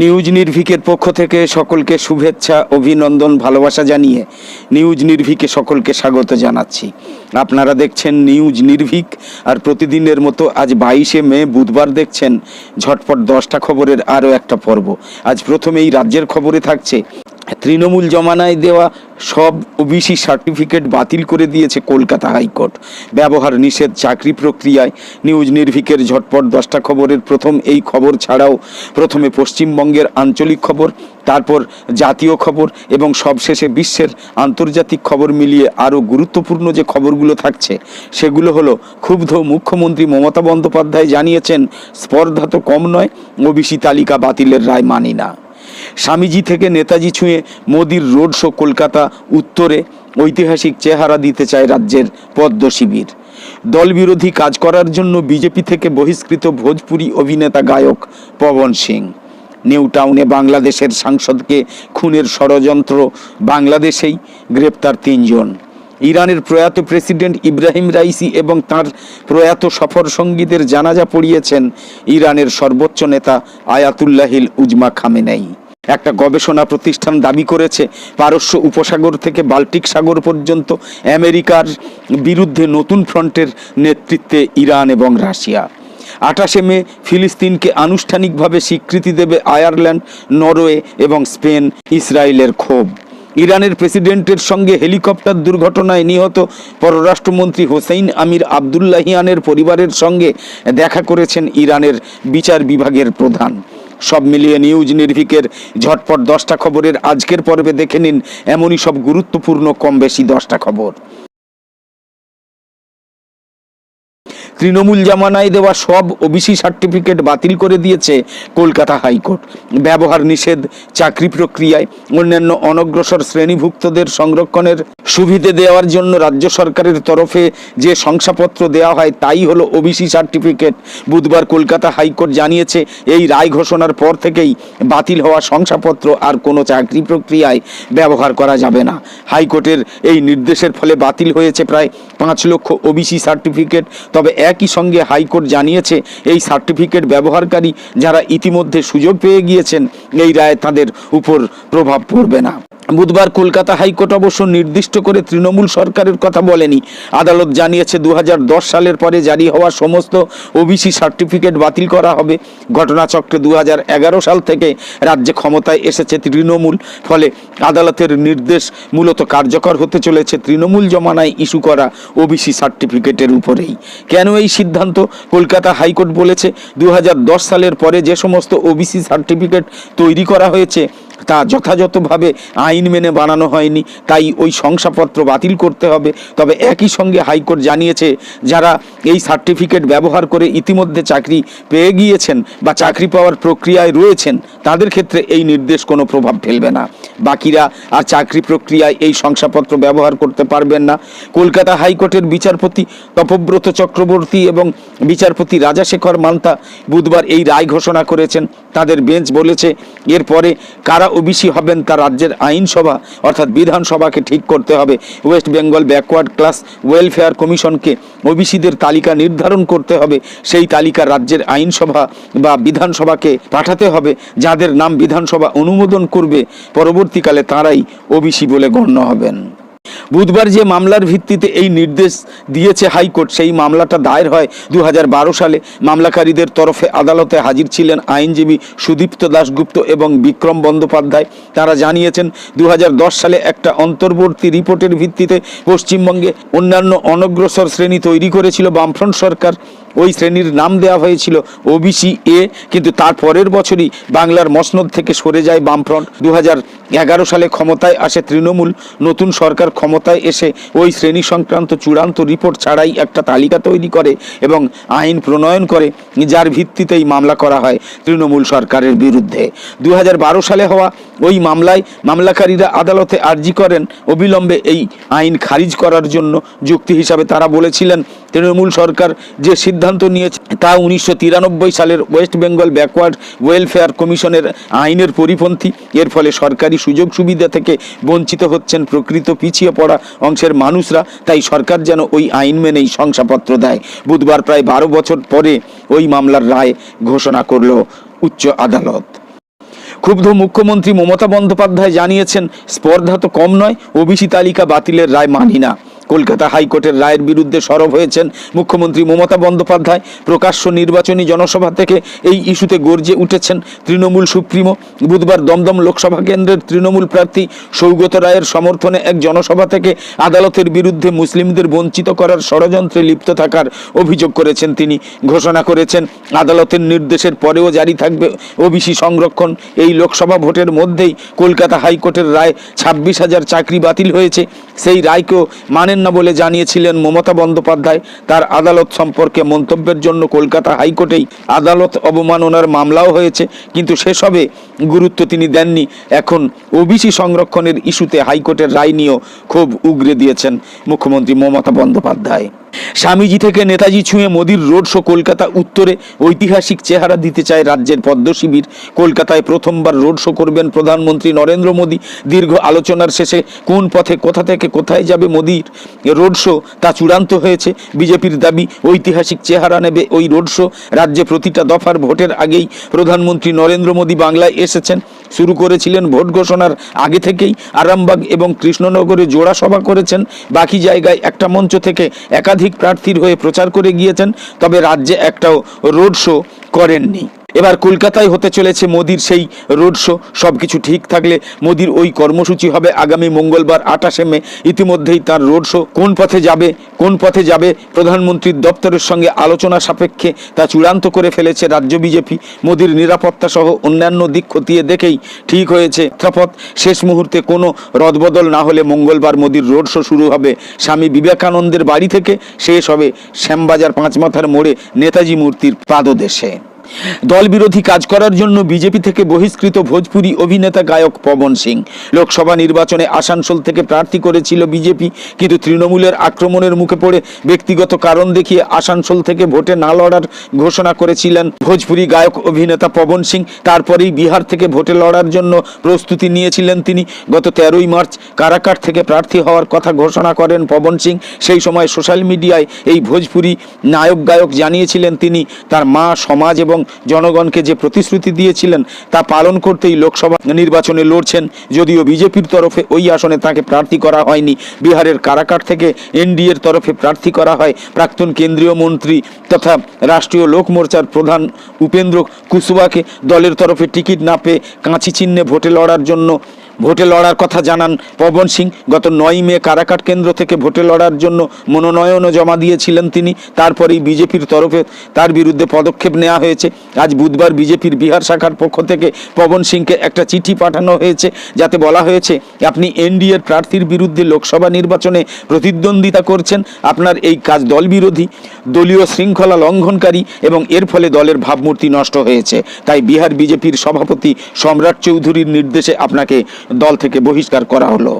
News নির্ভিকের পক্ষ থেকে সকলকে শুভেচ্ছা, অভিনন্দন, ভালোবাসা জানিয়ে নিউজ নির্ভিকে সকলকে স্বাগত জানাচ্ছি। আপনারা দেখছেন নিউজ নির্ভিক আর প্রতিদিনের মতো আজ বাইশে মে, বুধবার দেখছেন ঝটপট দশটা খবরের আরও একটা পর্ব। আজ প্রথমেই রাজ্যের খবরে থাকছে তৃণমূল জমানায় দেওয়া সব ওবিসি সার্টিফিকেট বাতিল করে দিয়েছে কলকাতা হাইকোর্ট। ব্যবহার নিষেধ, চাকরি প্রক্রিয়ায় নিউজ নির্ভিকের ঝটপট দশটা খবরের প্রথম, এই খবর ছাড়াও প্রথমে পশ্চিমবঙ্গের আঞ্চলিক খবর, তারপর জাতীয় খবর এবং সবশেষে বিশ্বের আন্তর্জাতিক খবর মিলিয়ে আরও গুরুত্বপূর্ণ যে খবরগুলো থাকছে, সেগুলো হলো, ক্ষুব্ধ মুখ্যমন্ত্রী মমতা বন্দ্যোপাধ্যায় জানিয়েছেন, স্পর্ধা তো কম নয়, ওবিসি তালিকা বাতিলের রায় মানি না। স্বামীজি থেকে নেতাজি ছুঁয়ে মোদির রোড শো কলকাতা উত্তরে ঐতিহাসিক চেহারা দিতে চায় রাজ্যের পদ্ম শিবির। দলবিরোধী কাজ করার জন্য বিজেপি থেকে বহিষ্কৃত ভোজপুরি অভিনেতা গায়ক পবন সিং। নিউ টাউনে বাংলাদেশের সাংসদকে খুনের ষড়যন্ত্র, বাংলাদেশেই গ্রেপ্তার তিনজন। ইরানের প্রয়াত প্রেসিডেন্ট ইব্রাহিম রাইসি এবং তার প্রয়াত সফর সঙ্গীদের জানাজা পড়িয়েছেন ইরানের সর্বোচ্চ নেতা আয়াতুল্লাহিল উজমা খামেনাই। একটা গবেষণা প্রতিষ্ঠান দাবি করেছে, পারস্য উপসাগর থেকে বাল্টিক সাগর পর্যন্ত আমেরিকার বিরুদ্ধে নতুন ফ্রন্টের নেতৃত্বে ইরান এবং রাশিয়া। আঠাশে মে ফিলিস্তিনকে আনুষ্ঠানিকভাবে স্বীকৃতি দেবে আয়ারল্যান্ড, নরওয়ে এবং স্পেন, ইসরায়েলের ক্ষোভ। ইরানের প্রেসিডেন্টের সঙ্গে হেলিকপ্টার দুর্ঘটনায় নিহত পররাষ্ট্রমন্ত্রী হোসেইন আমির আবদুল্লাহিয়ানের পরিবারের সঙ্গে দেখা করেছেন ইরানের বিচার বিভাগের প্রধান। সব মিলিয়ে নিউজ নির্ভিকের ঝটপট দশটা খবরের আজকের পর্বে দেখে নিন। এমনই সব গুরুত্বপূর্ণ, কম বেশি দশটা খবর। তৃণমূল জামানায় দেওয়া সব ওবিসি সার্টিফিকেট বাতিল করে দিয়েছে কলকাতা হাইকোর্ট। ব্যবহার নিষেধ, চাকরি প্রক্রিয়ায়, অন্যান্য অনগ্রসর শ্রেণীভুক্তদের সংরক্ষণের সুবিধে দেওয়ার জন্য রাজ্য সরকারের তরফে যে শংসাপত্র দেওয়া হয় তাই হলো ওবিসি সার্টিফিকেট। বুধবার কলকাতা হাইকোর্ট জানিয়েছে, এই রায় ঘোষণার পর থেকেই বাতিল হওয়া শংসাপত্র আর কোনো চাকরি প্রক্রিয়ায় ব্যবহার করা যাবে না। হাইকোর্টের এই নির্দেশের ফলে বাতিল হয়েছে প্রায় পাঁচ লক্ষ ওবিসি সার্টিফিকেট। তবে একই সঙ্গে হাইকোর্ট জানিয়েছে, এই সার্টিফিকেট ব্যবহারকারী যারা ইতিমধ্যে সুযোগ পেয়ে গিয়েছেন, এই রায় তাদের উপর প্রভাব পড়বে না। বুধবার কলকাতা হাইকোর্ট অবশ্য নির্দিষ্ট করে তৃণমূল সরকারের কথা বলেনি। আদালত জানিয়েছে দু হাজার দশ সালের পরে জারি হওয়া সমস্ত ওবিসি সার্টিফিকেট বাতিল করা হবে। ঘটনাচক্রে দু হাজার এগারো সাল থেকে রাজ্যে ক্ষমতায় এসেছে তৃণমূল, ফলে আদালতের নির্দেশ মূলত কার্যকর হতে চলেছে তৃণমূল জমানায় ইস্যু করা ওবিসি সার্টিফিকেটের উপরেই। কেন এই সিদ্ধান্ত? কলকাতা হাইকোর্ট বলেছে দু হাজার দশ সালের পরে যে সমস্ত ওবিসি সার্টিফিকেট তৈরি করা হয়েছে তা যথাযথভাবে আইন মেনে বানানো হয়নি, তাই ওই শংসাপত্র বাতিল করতে হবে। তবে একই সঙ্গে হাইকোর্ট জানিয়েছে, যারা এই সার্টিফিকেট ব্যবহার করে ইতিমধ্যে চাকরি পেয়ে গিয়েছেন বা চাকরি পাওয়ার প্রক্রিয়ায় রয়েছেন, তাদের ক্ষেত্রে এই নির্দেশ কোনো প্রভাব ফেলবে না। বাকিরা আর চাকরি প্রক্রিয়ায় এই শংসাপত্র ব্যবহার করতে পারবেন না। কলকাতা হাইকোর্টের বিচারপতি তপব্রত চক্রবর্তী এবং বিচারপতি রাজাশেখর মান্তা বুধবার এই রায় ঘোষণা করেছেন। তাদের বেঞ্চ বলেছে, এরপরে কারা ওবিসি হবেন তা রাজ্যের আইনসভা অর্থাৎ বিধানসভাকে ঠিক করতে হবে। West Bengal backward class welfare কমিশনকে ওবিসিদের তালিকা নির্ধারণ করতে হবে। সেই তালিকা রাজ্যের আইনসভা বা বিধানসভাকে পাঠাতে হবে, যাদের নাম বিধানসভা অনুমোদন করবে। পরবর্তীকালে তারাই ওবিসি বলে গণ্য হবেন। বুধবার যে মামলার ভিত্তিতে এই নির্দেশ দিয়েছে হাইকোর্ট, সেই মামলাটা দায়ের হয় দু হাজার বারো সালে। মামলাকারীদের তরফে আদালতে হাজির ছিলেন আইনজীবী সুদীপ্ত দাশগুপ্ত এবং বিক্রম বন্দ্যোপাধ্যায়। তারা জানিয়েছেন দু হাজার দশ সালে একটা অন্তর্বর্তী রিপোর্টের ভিত্তিতে পশ্চিমবঙ্গে অন্যান্য অনগ্রসর শ্রেণি তৈরি করেছিল বামফ্রন্ট সরকার। ওই শ্রেণির নাম দেওয়া হয়েছিল ওবিসি এ, কিন্তু তার পরের বছরই বাংলার মসনদ থেকে সরে যায় বামফ্রন্ট। দু সালে ক্ষমতায় আসে তৃণমূল, নতুন সরকার ক্ষমতায় এসে ওই শ্রেণি সংক্রান্ত চূড়ান্ত রিপোর্ট ছাড়াই একটা তালিকা তৈরি করে এবং আইন প্রণয়ন করে, যার ভিত্তিতেই মামলা করা হয় তৃণমূল সরকারের বিরুদ্ধে। দুই হাজার বারো সালে হওয়া ওই মামলায় মামলাকারীরা আদালতে আর্জি করেন অবিলম্বে এই আইন খারিজ করার জন্য যুক্তি হিসাবে তারা বলেছিলেন, তৃণমূল সরকার যে সিদ্ধান্ত নিয়েছে তা উনিশশো তিরানব্বই সালের ওয়েস্ট বেঙ্গল ব্যাকওয়ার্ড ওয়েলফেয়ার কমিশনের আইনের পরিপন্থী। এর ফলে সরকারি সুযোগ সুবিধা থেকে বঞ্চিত হচ্ছেন প্রকৃত পিছিয়ে পড়া অংশের মানুষরা। তাই সরকার যেন ওই আইন মেনেই শংসাপত্র দেয়। বুধবার প্রায় বারো বছর পরে ওই মামলার রায় ঘোষণা করল উচ্চ আদালত। ক্ষুব্ধ মুখ্যমন্ত্রী মমতা বন্দ্যোপাধ্যায় জানিয়েছেন, স্পর্ধা তো কম নয়, ওবিসি তালিকা বাতিলের রায় মানি না। কলকাতা হাইকোর্টের রায়ের বিরুদ্ধে সরব হয়েছেন মুখ্যমন্ত্রী মমতা বন্দ্যোপাধ্যায়। প্রকাশ্য নির্বাচনী জনসভা থেকে এই ইস্যুতে গর্জে উঠেছেন তৃণমূল সুপ্রিমো। বুধবার দমদম লোকসভা কেন্দ্রের তৃণমূল প্রার্থী সৌগত রায়ের সমর্থনে এক জনসভা থেকে আদালতের বিরুদ্ধে মুসলিমদের বঞ্চিত করার ষড়যন্ত্রে লিপ্ত থাকার অভিযোগ করেছেন তিনি। ঘোষণা করেছেন, আদালতের নির্দেশের পরেও জারি থাকবে ওবিসি সংরক্ষণ। এই লোকসভা ভোটের মধ্যেই কলকাতা হাইকোর্টের রায় ছাব্বিশ হাজার চাকরি বাতিল হয়েছে। সেই রায়কেও মানেন না বলে জানিয়েছিলেন মমতা বন্দ্যোপাধ্যায়। তার আদালত সম্পর্কে মন্তব্যের জন্য কলকাতা হাইকোর্টেই আদালত অবমাননার মামলাও হয়েছে, কিন্তু সেসবে গুরুত্ব তিনি দেননি। এখন ওবিসি সংরক্ষণের ইস্যুতে হাইকোর্টের রায় নিয়েও খুব উগরে দিয়েছেন মুখ্যমন্ত্রী মমতা বন্দ্যোপাধ্যায়। স্বামীজি থেকে নেতাজি ছুঁয়ে মোদির রোড শো কলকাতা উত্তরে ঐতিহাসিক চেহারা দিতে চায় রাজ্যের পদ্ম শিবির। কলকাতায় প্রথমবার রোড শো করবেন প্রধানমন্ত্রী নরেন্দ্র মোদী। দীর্ঘ আলোচনার শেষে কোন পথে, কোথা থেকে কোথায় যাবে মোদির রোড শো তা চূড়ান্ত হয়েছে। বিজেপির দাবি, ঐতিহাসিক চেহারা নেবে ওই রোড শো। রাজ্যে প্রতিটা দফার ভোটের আগেই প্রধানমন্ত্রী নরেন্দ্র মোদী বাংলায় এসেছেন। শুরু করেছিলেন ভোট ঘোষণার আগে থেকেই। আরামবাগ এবং কৃষ্ণনগরে জোড়া সভা করেছেন। বাকি জায়গায় একটা মঞ্চ থেকে একাধিক প্রার্থীর হয়ে প্রচার করে গিয়েছেন। তবে রাজ্যে একটাও রোড শো করেননি। এবার কলকাতায় হতে চলেছে মোদির সেই রোড শো। সব কিছু ঠিক থাকলে মোদির ওই কর্মসূচি হবে আগামী মঙ্গলবার আঠাশে মে। ইতিমধ্যেই তার রোড শো কোন পথে যাবে, কোন পথে যাবে, প্রধানমন্ত্রীর দপ্তরের সঙ্গে আলোচনা সাপেক্ষে তা চূড়ান্ত করে ফেলেছে রাজ্য বিজেপি। মোদির নিরাপত্তা সহ অন্যান্য দিক খতিয়ে দেখেই ঠিক হয়েছে যাত্রাপথ শেষ মুহূর্তে কোনো রদবদল না হলে মঙ্গলবার মোদির রোড শো শুরু হবে। স্বামী বিবেকানন্দের বাড়ি থেকে শেষ হবে শ্যামবাজার পাঁচমাথার মোড়ে নেতাজি মূর্তির পাদদেশে। দল বিরোধী কাজ করার জন্য বিজেপি থেকে বহিষ্কৃত ভোজপুরি অভিনেতা গায়ক পবন সিং। লোকসভা নির্বাচনে আসানসোল থেকে প্রার্থী করেছিল বিজেপি, কিন্তু তৃণমূলের আক্রমণের মুখে পড়ে ব্যক্তিগত কারণ দেখিয়ে আসানসোল থেকে ভোটে না লড়ার ঘোষণা করেছিলেন ভোজপুরি গায়ক অভিনেতা পবন সিং। তারপরেই বিহার থেকে ভোটে লড়ার জন্য প্রস্তুতি নিয়েছিলেন তিনি। গত তেরোই মার্চ কারাকাট থেকে প্রার্থী হওয়ার কথা ঘোষণা করেন পবন সিং। সেই সময় সোশ্যাল মিডিয়ায় এই ভোজপুরি নায়ক গায়ক জানিয়েছিলেন তিনি, তার মা সমাজ এবং জনগণকে যে প্রতিশ্রুতি দিয়েছিলেন তা পালন করতেই লোকসভা নির্বাচনে লড়ছেন যদিও বিজেপির তরফে ওই আসনে তাকে প্রার্থী করা হয়নি। বিহারের কারাকাট থেকে এনডিএর তরফে প্রার্থী করা হয় প্রাক্তন কেন্দ্রীয় মন্ত্রী তথা রাষ্ট্রীয় লোক মোর্চার প্রধান উপেন্দ্র কুশওয়াকে দলের তরফে টিকিট না পেয়ে কাঁচি চিহ্নে ভোটে লড়ার জন্য ভোটে লড়ার কথা জানান পবন সিং। গত নয় মে কারাকাট কেন্দ্র থেকে ভোটে লড়ার জন্য মনোনয়নও জমা দিয়েছিলেন তিনি। তারপরেই বিজেপির তরফে তার বিরুদ্ধে পদক্ষেপ নেওয়া হয়েছে। আজ বুধবার বিজেপির বিহার শাখার পক্ষ থেকে পবন সিংকে একটা চিঠি পাঠানো হয়েছে, যাতে বলা হয়েছে, আপনি এনডিএর প্রার্থীর বিরুদ্ধে লোকসভা নির্বাচনে প্রতিদ্বন্দ্বিতা করছেন। আপনার এই কাজ দল বিরোধী দলীয় শৃঙ্খলা লঙ্ঘনকারী এবং এর ফলে দলের ভাবমূর্তি নষ্ট হয়েছে। তাই বিহার বিজেপির সভাপতি সম্রাট চৌধুরীর নির্দেশে আপনাকে দল থেকে বহিষ্কার করা হলো।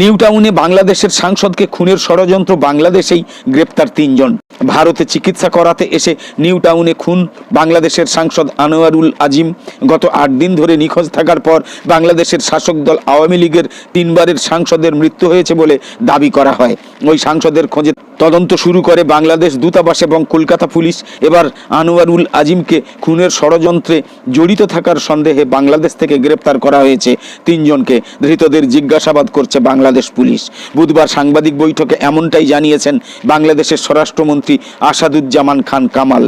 নিউ টাউনে বাংলাদেশের সাংসদকে খুনের ষড়যন্ত্র বাংলাদেশেই গ্রেপ্তার তিনজন। ভারতে চিকিৎসা করাতে এসে নিউ টাউনে খুন বাংলাদেশের সাংসদ আনোয়ারুল আজিম। গত আট দিন ধরে নিখোঁজ থাকার পর বাংলাদেশের শাসক দল আওয়ামী লীগের তিনবারের সাংসদের মৃত্যু হয়েছে বলে দাবি করা হয়। ওই সাংসদের খোঁজে তদন্ত শুরু করে বাংলাদেশ দূতাবাস এবং কলকাতা পুলিশ। এবার আনোয়ারুল আজিমকে খুনের ষড়যন্ত্রে জড়িত থাকার সন্দেহে বাংলাদেশ থেকে গ্রেপ্তার করা হয়েছে তিনজনকে ধৃতদের জিজ্ঞাসাবাদ করছে বাংলাদেশ পুলিশ। বুধবার সাংবাদিক বৈঠকে এমনটাই জানিয়েছেন বাংলাদেশের স্বরাষ্ট্রমন্ত্রী আসাদুজ্জামান খান কামাল।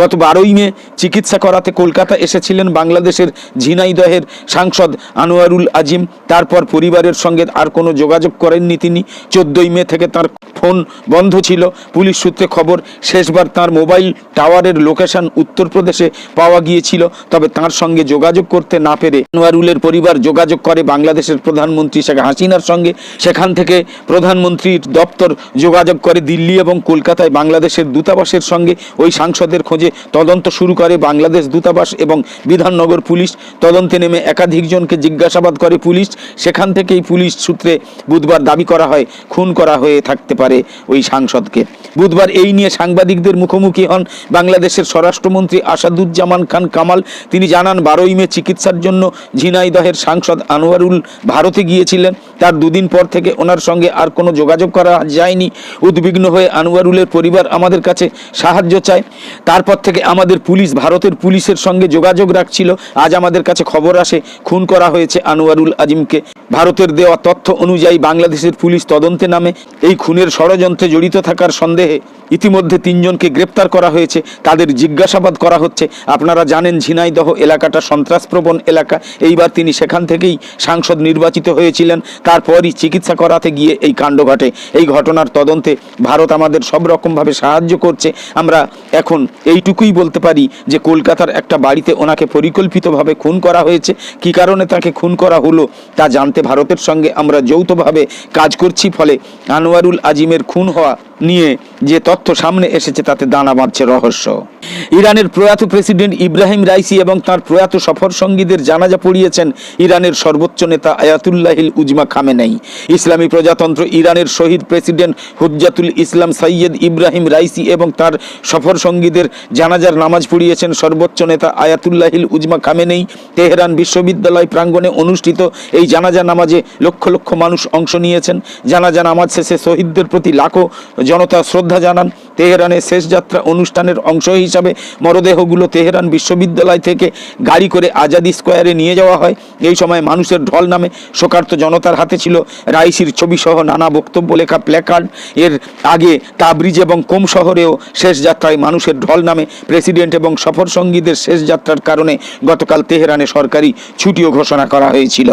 গত বারোই মে চিকিৎসা করাতে কলকাতা এসেছিলেন বাংলাদেশের ঝিনাইদহের সাংসদ আনোয়ারুল আজিম। তারপর পরিবারের সঙ্গে আর কোনো যোগাযোগ করেননি তিনি। চোদ্দই মে থেকে তার ফোন বন্ধ ছিল। পুলিশ সূত্রে খবর, শেষবার তার মোবাইল টাওয়ারের লোকেশন উত্তরপ্রদেশে পাওয়া গিয়েছিল। তবে তার সঙ্গে যোগাযোগ করতে না পেরে আনোয়ারুলের পরিবার যোগাযোগ করে বাংলাদেশের প্রধানমন্ত্রী শেখ হাসিনার সঙ্গে সেখান থেকে প্রধানমন্ত্রীর দপ্তর যোগাযোগ করে দিল্লি এবং কলকাতায় বাংলাদেশের দূতাবাসের সঙ্গে ওই সাংসদের খোঁজে তদন্ত শুরু করে বাংলাদেশ দূতাবাস এবং বিধাননগর পুলিশ। তদন্তে নেমে একাধিকজনকে জিজ্ঞাসাবাদ করে পুলিশ। সেখান থেকেই পুলিশ সূত্রে বুধবার দাবি করা হয়, খুন করা হয়ে থাকতে পারে ওই সাংসদকে। বুধবার এই নিয়ে সাংবাদিকদের মুখোমুখি হন বাংলাদেশের স্বরাষ্ট্রমন্ত্রী আসাদুজ্জামান খান কামাল। তিনি জানান, বারোই মে চিকিৎসার জন্য ঝিনাইদহের সাংসদ আনোয়ারুল ভারতে গিয়েছিলেন। তার দুদিন পর থেকে ওনার সঙ্গে আর কোনো যোগাযোগ করা যায়নি। উদ্বিগ্ন হয়ে আনোয়ারুলের পরিবার আমাদের কাছে সাহায্য চায়। তারপর থেকে আমাদের পুলিশ, ভারতের পুলিশের সঙ্গে যোগাযোগ রাখছিল। আজ আমাদের কাছে খবর আসে, খুন করা হয়েছে আনোয়ারুল আজিমকে। ভারতের দেওয়া তথ্য অনুযায়ী বাংলাদেশের পুলিশ তদন্তে নামে। এই খুনের ষড়যন্ত্রে জড়িত থাকার সন্দেহে ইতিমধ্যে তিনজনকে গ্রেপ্তার করা হয়েছে। তাদের জিজ্ঞাসাবাদ করা হচ্ছে। আপনারা জানেন, ঝিনাইদহ এলাকাটা সন্ত্রাসপ্রবণ এলাকা। এইবার তিনি সেখান থেকেই সাংসদ নির্বাচিত হয়েছিলেন। তারপরই চিকিৎসা করাতে গিয়ে এই কাণ্ড ঘটে এই ঘটনার তদন্তে ভারত আমাদের সব রকমভাবে সাহায্য করছে। আমরা এখন এইটুকুই বলতে পারি যে, কলকাতার একটা বাড়িতে ওনাকে পরিকল্পিতভাবে খুন করা হয়েছে। কি কারণে তাকে খুন করা হলো তা জানতে ভারতের সঙ্গে আমরা যৌথভাবে কাজ করছি। ফলে আনোয়ারুল আজিমের খুন হওয়া নিয়ে যে তথ্য সামনে এসেছে তাতে দানা বাঁধছে রহস্য। ইরানের প্রয়াত প্রেসিডেন্ট ইব্রাহিম রাইসি এবং তার প্রয়াত সফর সঙ্গীদের জানাজা পড়িয়েছেন ইরানের সর্বোচ্চ নেতা আয়াতুল্লাহিল উজমা খামেনাই। ইসলামী প্রজাতন্ত্র ইরানের শহীদ প্রেসিডেন্ট হুজ্জাতুল ইসলাম সৈয়দ ইব্রাহিম রাইসি এবং তার সফর সঙ্গীদের জানাজার নামাজ পড়িয়েছেন সর্বোচ্চ নেতা আয়াতুল্লাহিল উজমা খামেনেই। তেহরান বিশ্ববিদ্যালয় প্রাঙ্গণে অনুষ্ঠিত এই জানাজা নামাজে লক্ষ লক্ষ মানুষ অংশ নিয়েছেন। জানাজা নামাজ শেষে শহীদদের প্রতি লাখো জনতা শ্রদ্ধা জানান। তেহরানের শেষ যাত্রা অনুষ্ঠানের অংশ হিসাবে মরদেহগুলো তেহরান বিশ্ববিদ্যালয় থেকে গাড়ি করে আজাদি স্কোয়ারে নিয়ে যাওয়া হয়। এই সময় মানুষের ঢল নামে শোকার্ত জনতার হাতে ছিল রাইসির ছবিসহ নানা বক্তব্য লেখা প্ল্যাকার্ড। এর আগে তাবরিজ এবং কোম শহরেও শেষ যাত্রায় মানুষের ঢল নামে প্রেসিডেন্ট এবং সফর সঙ্গীদের শেষ যাত্রার কারণে গতকাল তেহরানে সরকারি ছুটিও ঘোষণা করা হয়েছিল।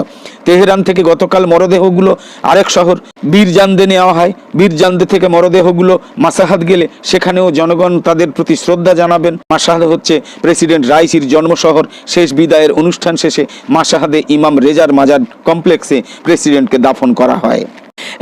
তেহরান থেকে গতকাল মরদেহগুলো আরেক শহর বীরজান্দে নেওয়া হয়। বীরজান্দে থেকে মরদেহগুলো মাসাহাত গেলে সেখানেও জনগণ তাদের প্রতি শ্রদ্ধা জানাবেন। মাসাহাদ হচ্ছে প্রেসিডেন্ট রাইসির জন্মশহর। শেষ বিদায়ের অনুষ্ঠান শেষে মাসাহাদে ইমাম রেজার মাজার কমপ্লেক্সে প্রেসিডেন্টকে দাফন করা হয়।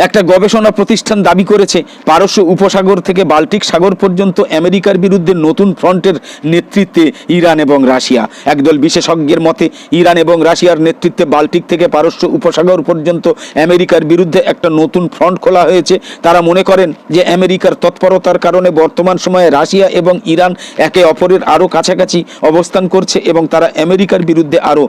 একটা গবেষণা প্রতিষ্ঠান দাবি করেছে, পারস্য উপসাগর থেকে বাল্টিক সাগর পর্যন্ত আমেরিকার বিরুদ্ধে নতুন ফ্রন্টের নেতৃত্বে ইরান এবং রাশিয়া। একদল বিশেষজ্ঞের মতে, ইরান এবং রাশিয়ার নেতৃত্বে বাল্টিক থেকে পারস্য উপসাগর পর্যন্ত আমেরিকার বিরুদ্ধে একটা নতুন ফ্রন্ট খোলা হয়েছে। তারা মনে করেন যে আমেরিকার তৎপরতার কারণে বর্তমান সময়ে রাশিয়া এবং ইরান একে অপরের আরও কাছাকাছি অবস্থান করছে এবং তারা আমেরিকার বিরুদ্ধে আরও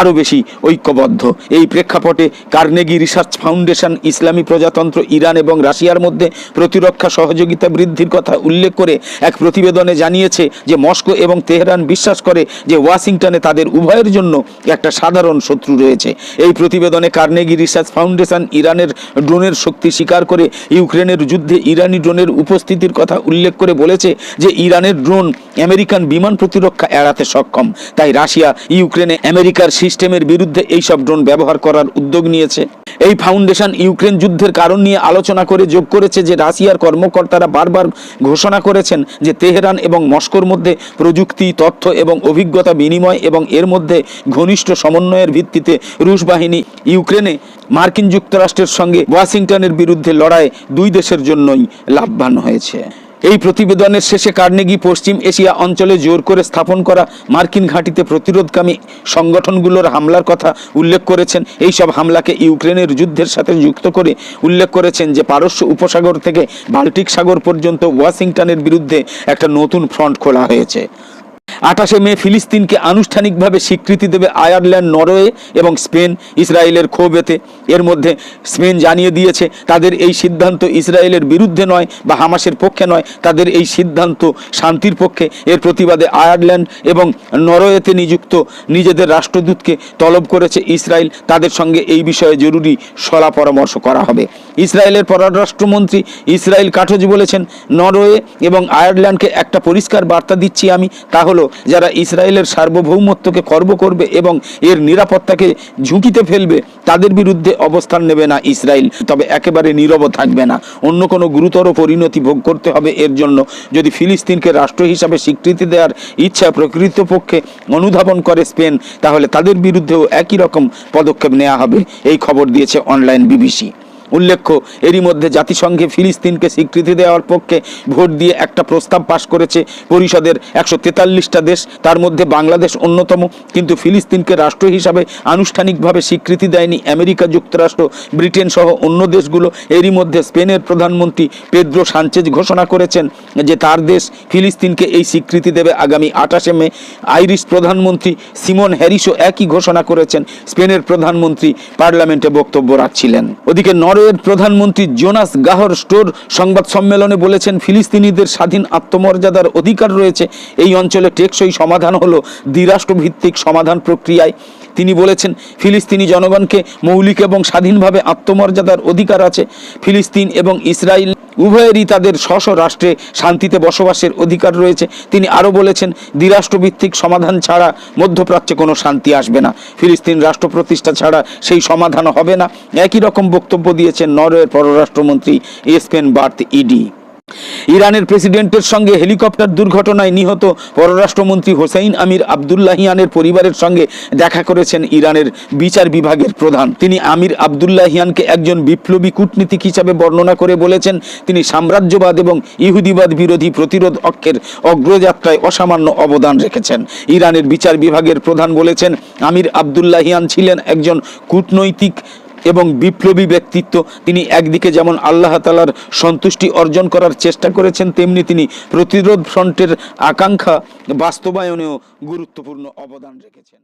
আরও বেশি ঐক্যবদ্ধ। এই প্রেক্ষাপটে কার্নেগি রিসার্চ ফাউন্ডেশন, ইসলামী প্রজাতন্ত্র, ইরান এবং রাশিয়ার মধ্যে প্রতিরক্ষা সহযোগিতা বৃদ্ধির কথা উল্লেখ করে এক প্রতিবেদনে জানিয়েছে যে মস্কো এবং তেহরান বিশ্বাস করে যে ওয়াশিংটনে তাদের উভয়ের জন্য একটা সাধারণ শত্রু রয়েছে। এই প্রতিবেদনে কার্নেগি রিসার্চ ফাউন্ডেশন, ইরানের ড্রোনের শক্তি স্বীকার করে ইউক্রেনের যুদ্ধে ইরানি ড্রোনের উপস্থিতির কথা উল্লেখ করে বলেছে যে ইরানের ড্রোন আমেরিকান বিমান প্রতিরক্ষা এড়াতে সক্ষম। তাই রাশিয়া ইউক্রেনে আমেরিকার সিস্টেমের বিরুদ্ধে এই সব ড্রোন ব্যবহার করার উদ্যোগ নিয়েছে। এই ফাউন্ডেশন ইউক্রেন যুদ্ধের কারণ নিয়ে আলোচনা করে যোগ করেছে যে রাশিয়ার কর্মকর্তারা বারবার ঘোষণা করেছেন যে তেহরান এবং মস্কোর মধ্যে প্রযুক্তি, তথ্য এবং অভিজ্ঞতা বিনিময় এবং এর মধ্যে ঘনিষ্ঠ সমন্বয়ের ভিত্তিতে রুশ বাহিনী ইউক্রেনে মার্কিন যুক্তরাষ্ট্রের সঙ্গে ওয়াশিংটনের বিরুদ্ধে লড়াই দুই দেশের জন্যই লাভবান হয়েছে। এই প্রতিবেদনের শেষে কার্নেগি পশ্চিম এশিয়া অঞ্চলে জোর করে স্থাপন করা মার্কিন ঘাঁটিতে প্রতিরোধকামী সংগঠনগুলোর হামলার কথা উল্লেখ করেছেন। এই সব হামলাকে ইউক্রেনের যুদ্ধের সাথে যুক্ত করে উল্লেখ করেছেন যে পারস্য উপসাগর থেকে বাল্টিক সাগর পর্যন্ত ওয়াশিংটনের বিরুদ্ধে একটা নতুন ফ্রন্ট খোলা হয়েছে। আঠাশে মে ফিলিস্তিনকে আনুষ্ঠানিকভাবে স্বীকৃতি দেবে আয়ারল্যান্ড, নরওয়ে এবং স্পেন, ইসরায়েলের ক্ষোভ এতে এর মধ্যে স্পেন জানিয়ে দিয়েছে, তাদের এই সিদ্ধান্ত ইসরায়েলের বিরুদ্ধে নয় বা হামাসের পক্ষে নয়, তাদের এই সিদ্ধান্ত শান্তির পক্ষে। এর প্রতিবাদে আয়ারল্যান্ড এবং নরওয়েতে নিযুক্ত নিজেদের রাষ্ট্রদূতকে তলব করেছে ইসরায়েল। তাদের সঙ্গে এই বিষয়ে জরুরি সলা পরামর্শ করা হবে। ইসরায়েলের পররাষ্ট্রমন্ত্রী ইসরায়েল কাঠোজ বলেছেন, নরওয়ে এবং আয়ারল্যান্ডকে একটা পরিষ্কার বার্তা দিচ্ছি আমি, তা হলো, যারা ইসরায়েলের সার্বভৌমত্বকে খর্ব করবে এবং এর নিরাপত্তাকে ঝুঁকিতে ফেলবে, তাদের বিরুদ্ধে অবস্থান নেবে না ইসরায়েল। তবে একেবারে নীরব থাকবে না। অন্য কোনো গুরুতর পরিণতি ভোগ করতে হবে এর জন্য। যদি ফিলিস্তিনকে রাষ্ট্র হিসাবে স্বীকৃতি দেওয়ার ইচ্ছা প্রকৃতপক্ষে অনুধাবন করে স্পেন, তাহলে তাদের বিরুদ্ধেও একই রকম পদক্ষেপ নেওয়া হবে। এই খবর দিয়েছে অনলাইন বিবিসি। উল্লেখ্য, এরই মধ্যে জাতিসংঘে ফিলিস্তিনকে স্বীকৃতি দেওয়ার পক্ষে ভোট দিয়ে একটা প্রস্তাব পাশ করেছে পরিষদের একশো তেতাল্লিশটা দেশ। তার মধ্যে বাংলাদেশ অন্যতম, কিন্তু ফিলিস্তিনকে রাষ্ট্র হিসাবে আনুষ্ঠানিকভাবে স্বীকৃতি দেয়নি আমেরিকা যুক্তরাষ্ট্র, ব্রিটেন সহ অন্য দেশগুলো। এরই মধ্যে স্পেনের প্রধানমন্ত্রী পেদ্রো সানচেজ ঘোষণা করেছেন যে তার দেশ ফিলিস্তিনকে এই স্বীকৃতি দেবে আগামী আঠাশে মে। আইরিশ প্রধানমন্ত্রী সিমন হ্যারিসও একই ঘোষণা করেছেন। স্পেনের প্রধানমন্ত্রী পার্লামেন্টে বক্তব্য রাখছিলেন। ওদিকে নরওয়ের প্রধানমন্ত্রী জোনাস গাহর স্টোর সংবাদ সম্মেলনে বলেছেন, ফিলিস্তিনিদের স্বাধীন আত্মমর্যাদার অধিকার রয়েছে। এই অঞ্চলে টেকসই সমাধান হলো দ্বিরাষ্ট্রভিত্তিক সমাধান প্রক্রিয়ায়। তিনি বলেছেন, ফিলিস্তিনি জনগণকে মৌলিক এবং স্বাধীনভাবে আত্মমর্যাদার অধিকার আছে। ফিলিস্তিন এবং ইসরায়েল উভয়েরই তাদের স্ব রাষ্ট্রে শান্তিতে বসবাসের অধিকার রয়েছে। তিনি আরও বলেছেন, দ্বিরাষ্ট্রভিত্তিক সমাধান ছাড়া মধ্যপ্রাচ্যে কোনো শান্তি আসবে না। ফিলিস্তিন রাষ্ট্র প্রতিষ্ঠা ছাড়া সেই সমাধান হবে না। একই রকম বক্তব্য দিয়েছেন নরওয়ের পররাষ্ট্রমন্ত্রী এসপেন বার্থ ইডি। ইরানের প্রেসিডেন্টের সঙ্গে হেলিকপ্টার দুর্ঘটনায় নিহত পররাষ্ট্রমন্ত্রী হোসেইন আমির আবদুল্লাহিয়ানের পরিবারের সঙ্গে দেখা করেছেন ইরানের বিচার বিভাগের প্রধান। তিনি আমির আবদুল্লাহিয়ানকে একজন বিপ্লবী কূটনীতিক হিসাবে বর্ণনা করে বলেছেন, তিনি সাম্রাজ্যবাদ এবং ইহুদিবাদ বিরোধী প্রতিরোধ অক্ষের অগ্রযাত্রায় অসামান্য অবদান রেখেছেন। ইরানের বিচার বিভাগের প্রধান বলেছেন, আমির আবদুল্লাহিয়ান ছিলেন একজন কূটনৈতিক এবং বিপ্লবী ব্যক্তিত্ব। তিনি একদিকে যেমন আল্লাহ তালার সন্তুষ্টি অর্জন করার চেষ্টা করেছেন, তেমনি তিনি প্রতিরোধ ফ্রন্টের আকাঙ্ক্ষা বাস্তবায়নেও গুরুত্বপূর্ণ অবদান রেখেছেন।